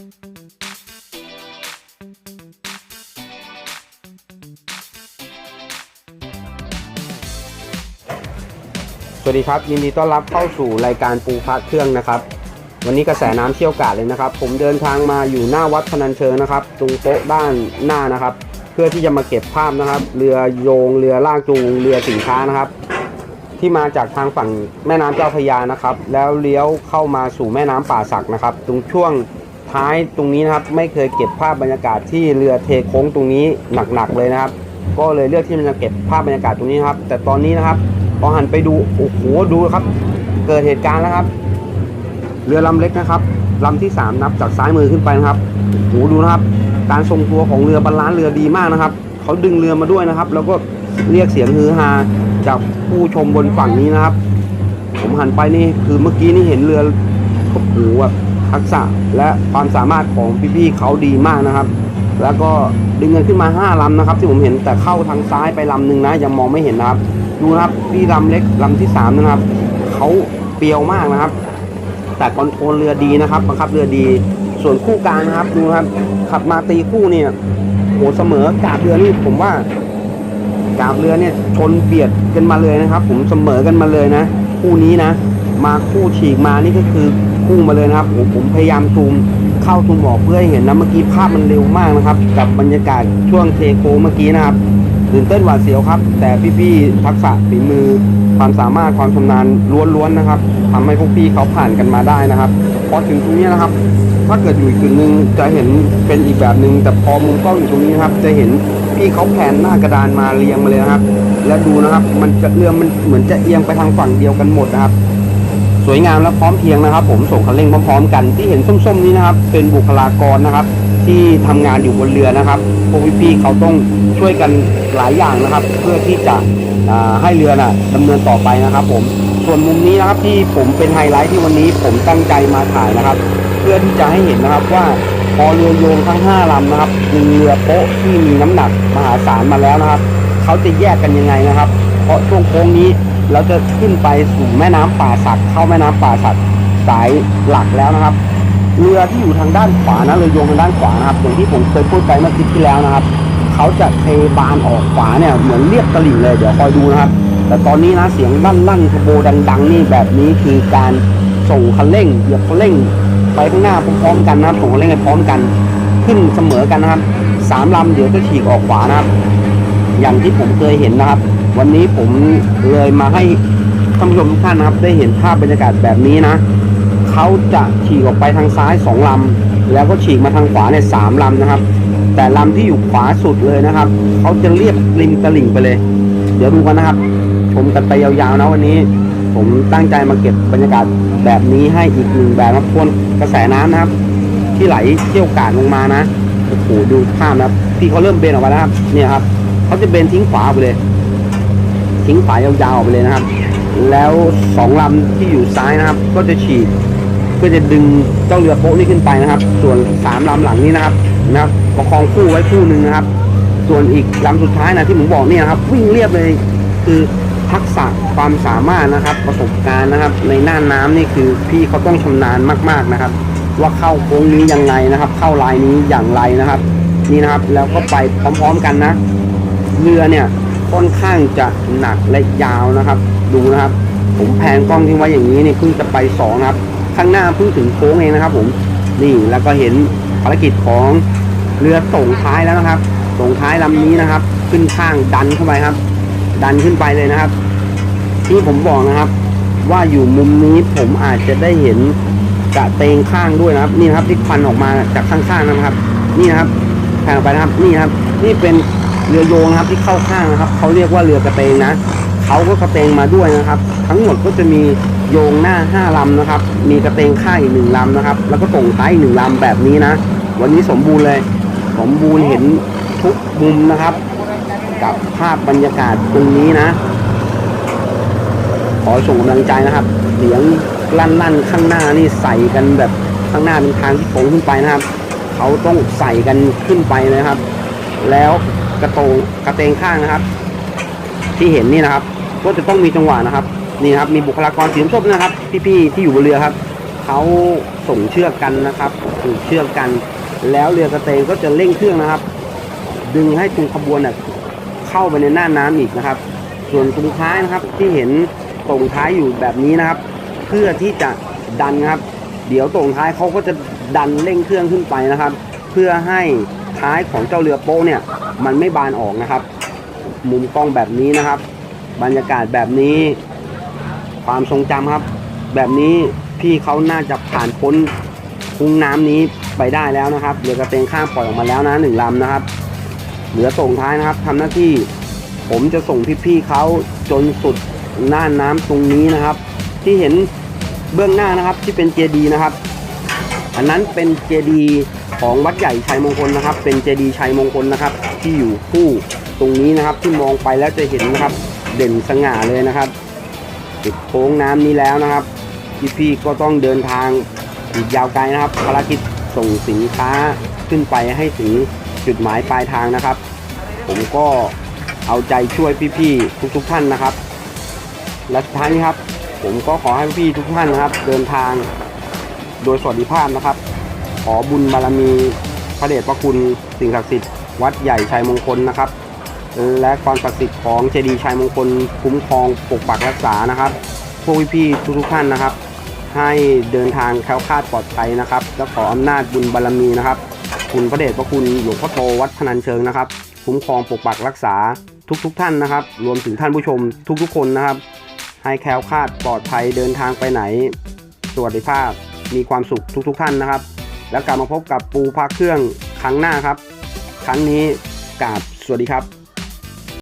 สวัสดีครับ ยินดีต้อนรับเข้าสู่รายการปูพระเครื่องนะครับ วันนี้กระแสน้ำเชี่ยวกาดเลยนะครับ ผมเดินทางมาอยู่หน้าวัดพนัญเชิงนะครับ ตรงโป๊ะด้านหน้านะครับ เพื่อที่จะมาเก็บภาพนะครับ เรือโยง เรือลากจูง เรือสินค้านะครับ ที่มาจากทางฝั่งแม่น้ำเจ้าพระยานะครับ แล้วเลี้ยวเข้ามาสู่แม่น้ำป่าสักนะครับ ตรงช่วง ท้ายตรงนี้นะครับ ไม่เคยเก็บภาพบรรยากาศที่เรือเทโค้งตรงนี้หนักๆเลยนะครับ ก็เลยเลือกที่มันจะเก็บภาพบรรยากาศตรงนี้ครับ แต่ตอนนี้นะครับพอหันไปดูโอ้โหดูครับ เกิดเหตุการณ์แล้วครับ เรือลำเล็กนะครับลำที่ 3 นับจากซ้ายมือขึ้นไปนะครับโอ้โหดูนะครับ การทรงตัวของเรือบรรลานเรือดีมากนะครับเขาดึงเรือมาด้วยนะครับ แล้วก็เรียกเสียงฮือฮาจากผู้ชมบนฝั่งนี้นะครับ ผมหันไปนี่คือเมื่อกี้นี่เห็นเรือโอ้โหแบบ ทักษะและความสามารถของพี่ๆเขาดีมากนะครับ แล้วก็ดึงเงินขึ้นมา5ลำนะครับ ที่ผมเห็นแต่เข้าทางซ้ายไปลำหนึ่งนะยังมองไม่เห็นนะครับ ดูนะครับพี่ลำเล็กลำที่สามนะครับเขาเปียวมากนะครับ แต่คอนโทรลเรือดีนะครับบังคับเรือดี ส่วนคู่กลางนะครับดูครับ ขับมาตีคู่เนี่ยโหเสมอกาบเรือนี่ผมว่ากาบเรือเนี่ยชนเบียดกันมาเลยนะครับ ผมเสมอกันมาเลยนะ คู่นี้นะ มาคู่ฉีกมานี่ก็คือ คู่มาเลยนะครับผมผมพยายามซูมเข้าซูมออกเพื่อให้เห็นนะเมื่อกี้ภาพมันเร็วมากนะครับ กับบรรยากาศช่วงเทโกเมื่อกี้นะครับตื่นเต้นหวาดเสียวครับ แต่พี่ๆทักษะฝีมือความสามารถความชำนาญล้วนๆนะครับทำให้พวกพี่เขาผ่านกันมาได้นะครับพอถึงตรงนี้นะครับ ถ้าเกิดอยู่อีกจุดหนึ่งจะเห็นเป็นอีกแบบหนึ่งแต่พอมุมกล้องอยู่ตรงนี้นะครับ จะเห็นพี่เขาแผนหน้ากระดานมาเรียงมาเลยนะครับ และดูนะครับ มันจะเรือมันเหมือนจะเอียงไปทางฝั่งเดียวกันหมดนะครับ วยงามและพร้อมเพียงนะครับ ผมส่งคันเร่งพร้อมๆ กันที่เห็นส้มๆนี้นะครับ เป็นบุคลากรนะครับ ที่ทำงานอยู่บนเรือนะครับพวกพี่ๆเขาต้องช่วยกันหลายอย่างนะครับ เพื่อที่จะให้เรือน่ะดำเนินต่อไปนะครับ ผมส่วนมุมนี้นะครับที่ผมเป็นไฮไลท์ที่วันนี้ผมตั้งใจมาถ่ายนะครับ เพื่อที่จะให้เห็นนะครับว่าพอเรือโยงทั้ง 5ลำนะครับมีเรือโป๊ะที่มีน้ำหนักมหาศาลมาแล้วนะครับ เขาจะแยกกันยังไงนะครับ เพราะช่วงโค้งนี้ เราจะขึ้นไปสู่แม่น้ำป่าสักเข้าแม่น้ำป่าสักสายหลักแล้วนะครับ เรือที่อยู่ทางด้านขวานะเรือโยงทางด้านขวานะครับอย่างที่ผมเคยพูดไปเมื่อคลิปที่แล้วนะครับเขาจะเทบานออกขวาเนี่ยเหมือนเรียบตลิ่งเลยเดี๋ยวคอยดูนะครับ แต่ตอนนี้นะเสียงลั่นลั่นทโบดัง ๆ นี่แบบนี้คือการส่งคันเร่งเหยียบคันเร่งไปข้างหน้าพร้อมๆกันนะครับส่งคันเร่งไปพร้อมกัน ขึ้นเสมอกันนะครับสามลำเดี๋ยวจะฉีกออกขวานะครับ อย่างที่ผมเคยเห็นนะครับ วันนี้ผมเลยมาให้ท่านผู้ชมทุกท่านนะครับ ได้เห็นภาพบรรยากาศแบบนี้นะเขาจะฉีกออกไปทางซ้ายสองลำแล้วก็ฉีกมาทางขวาเนี่ยสามลำนะครับ แต่ลำที่อยู่ขวาสุดเลยนะครับเขาจะเรียบริมตลิ่งไปเลย เดี๋ยวดูกันนะครับ ชมกันไปยาวๆนะวันนี้ ผมตั้งใจมาเก็บบรรยากาศแบบนี้ให้อีกหนึ่งแบบนะพวนกระแสน้ำนะครับ ที่ไหลเที่ยวกาดลงมานะโอ้โหดูภาพนะครับที่เขาเริ่มเบนออกมาแล้วครับเนี่ยครับเขาจะเบนทิ้งขวาไปเลย ทิ้งขวายยาวๆออกไปเลยนะครับ แล้วสองลำที่อยู่ซ้ายนะครับ ก็จะฉีกเพื่อจะดึงเจ้าเรือโป๊ะนี่ขึ้นไปนะครับ ส่วนสามลำหลังนี้นะครับนะครับประคองคู่ไว้คู่หนึ่งนะครับ ส่วนอีกลำสุดท้ายนะที่ผมบอกเนี่ยนะครับวิ่งเรียบเลยคือทักษะความสามารถนะครับประสบการณ์นะครับ ในหน้าน้ำนี่คือพี่เขาต้องชำนาญมากๆนะครับ ว่าเข้าโค้งนี้ยังไงนะครับ เข้าลายนี้อย่างไรนะครับ นี่นะครับแล้วก็ไปพร้อม ๆกันนะเรือเนี่ย ค่อนข้างจะหนักและยาวนะครับ ดูนะครับ ผมแพนกล้องทิ้งไว้อย่างนี้นี่เพิ่งจะไปสองนะครับ ข้างหน้าเพิ่งถึงโค้งเองนะครับ ผมนี่แล้วก็เห็นภารกิจของเรือส่งท้ายแล้วนะครับส่งท้ายลำนี้นะครับ ขึ้นข้างดันเข้าไปครับ ดันขึ้นไปเลยนะครับ ที่ผมบอกนะครับ ว่าอยู่มุมนี้ผมอาจจะได้เห็นกระเตงข้างด้วยนะครับ นี่นะครับที่ควันออกมาจากข้างๆนะครับ นี่นะครับแผนออกไปนะครับ นี่นครับ นี่เป็น เรือโยงนะครับที่เข้าข้างนะครับเขาเรียกว่าเรือกระเตงนะเขาก็กระเตงมาด้วยนะครับ ทั้งหมดก็จะมีโยงหน้าห้าลำนะครับ มีกระเตงข้างอีกหนึ่งลำนะครับ แล้วก็ส่งท้ายอีกหนึ่งลำแบบนี้นะ วันนี้สมบูรณ์เลย สมบูรณ์เห็นทุกมุมนะครับ กับภาพบรรยากาศตรงนี้นะ ขอส่งกำลังใจนะครับเสียงลั่นๆข้างหน้านี่ใส่กันแบบข้างหน้าเป็นทางที่โค้งขึ้นไปนะครับ เขาต้องใส่กันขึ้นไปนะครับ แล้ว กระโตงกระเตงข้างนะครับ ที่เห็นนี่นะครับ ก็จะต้องมีจังหวะนะครับ นี่ครับ มีบุคลากรสีส้มนะครับ พี่ๆที่อยู่บนเรือครับเขาส่งเชือกกันนะครับผูกเชือกกัน แล้วเรือกระเตงก็จะเร่งเครื่องนะครับ ดึงให้ตรงขบวนน่ะเข้าไปในหน้าน้ำอีกนะครับ ส่วนตรงท้ายนะครับที่เห็นตรงท้ายอยู่แบบนี้นะครับ เพื่อที่จะดันนะครับ เดี๋ยวตรงท้ายเขาก็จะดันเร่งเครื่องขึ้นไปนะครับ เพื่อให้ ท้ายของเจ้าเรือโป๊ะเนี่ย มันไม่บานออกนะครับ มุมกล้องแบบนี้นะครับ บรรยากาศแบบนี้ ความทรงจำครับ แบบนี้พี่เขาน่าจะผ่านพ้นคุ้งน้ำนี้ไปได้แล้วนะครับเรือกระเตงข้ามปล่อยออกมาแล้วนะหนึ่งลำนะครับ เหลือส่งท้ายนะครับทำหน้าที่ผมจะส่งพี่ๆเขาจนสุดหน้าน้ำตรงนี้นะครับ ที่เห็นเบื้องหน้านะครับที่เป็นเจดีนะครับ อันนั้นเป็นเจดี ของวัดใหญ่ชัยมงคลนะครับ เป็นเจดีย์ชัยมงคลนะครับ ที่อยู่คู่ตรงนี้นะครับที่มองไปแล้วจะเห็นนะครับ เด่นสง่าเลยนะครับติดโค้งน้ำนี้แล้วนะครับพี่ๆก็ต้องเดินทางอีกยาวไกลนะครับ ภารกิจส่งสินค้าขึ้นไปให้ถึงจุดหมายปลายทางนะครับ ผมก็เอาใจช่วยพี่ๆทุกๆท่านนะครับ และสุดท้ายนี้ครับ ผมก็ขอให้พี่ๆทุกท่านนะครับ เดินทางโดยสวัสดิภาพนะครับ ขอบุญบารมีพระเดชพระคุณสิ่งศักดิ์สิทธิ์วัดใหญ่ชัยมงคลนะครับ และความศักดิ์สิทธิ์ของเจดีย์ชัยมงคลคุ้มครองปกปักรักษานะครับพวกพี่ๆทุกๆท่านนะครับ ให้เดินทางแคล้วคลาดปลอดภัยนะครับและขออำนาจบุญบารมีนะครับ คุณพระเดชพระคุณหลวงพ่อโตวัดพนัญเชิงนะครับ คุ้มครองปกปักรักษาทุกๆทท่านนะครับ รวมถึงท่านผู้ชมทุกๆ คนนะครับ ให้แคล้วคลาดปลอดภัยเดินทางไปไหน สวัสดิภาพมีความสุขทุกๆทท่านนะครับ แล้วกลับมาพบกับปูพักเครื่องครั้งหน้าครับ ครั้งนี้กราบสวัสดีครับ